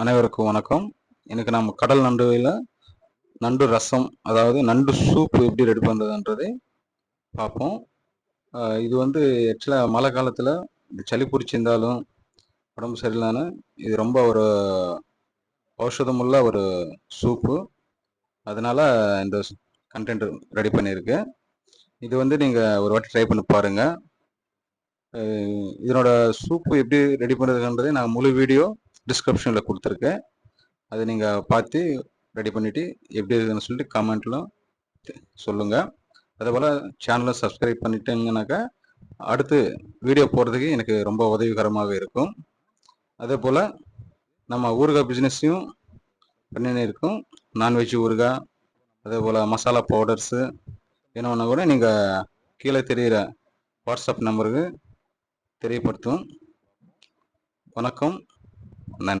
அனைவருக்கும் வணக்கம். எனக்கு நம்ம கடல் நண்டுகளில் நண்டு ரசம் அதாவது நண்டு சூப் எப்படி ரெடி பண்ணுறதுன்றதை பார்ப்போம். இது வந்து ஆக்சுவலாக மழை காலத்தில் சளி பிடிச்சிருந்தாலும் உடம்பு சரியில்லைன்னு இது ரொம்ப ஒரு ஔஷதமுள்ள ஒரு சூப்பு அதனால் இந்த கண்டென்ட் ரெடி பண்ணியிருக்கேன். இது வந்து நீங்கள் ஒரு வாட்டி ட்ரை பண்ணி பாருங்கள் இதனோட சூப்பு எப்படி ரெடி பண்ணுறதுன்றதை நான் முழு வீடியோ டிஸ்கிரிப்ஷனில் கொடுத்துருக்கேன். அதை நீங்கள் பார்த்து ரெடி பண்ணிவிட்டு எப்படி இருக்குன்னு சொல்லிட்டு கமெண்ட்லாம் சொல்லுங்கள் அதே போல் சேனலை சப்ஸ்கிரைப் பண்ணிட்டீங்கன்னாக்கா அடுத்து வீடியோ போடுறதுக்கு எனக்கு ரொம்ப உதவிகரமாக இருக்கும். அதே போல் நம்ம ஊறுகாய் பிஸ்னஸையும் பண்ணின்னு இருக்கோம். நான்வெஜ் ஊறுகாய் அதே போல் மசாலா பவுடர்ஸு வேணும்னா கூட நீங்கள் கீழே தெரிகிற வாட்ஸ்அப் நம்பருக்கு தெரியப்படுத்தும் வணக்கம்.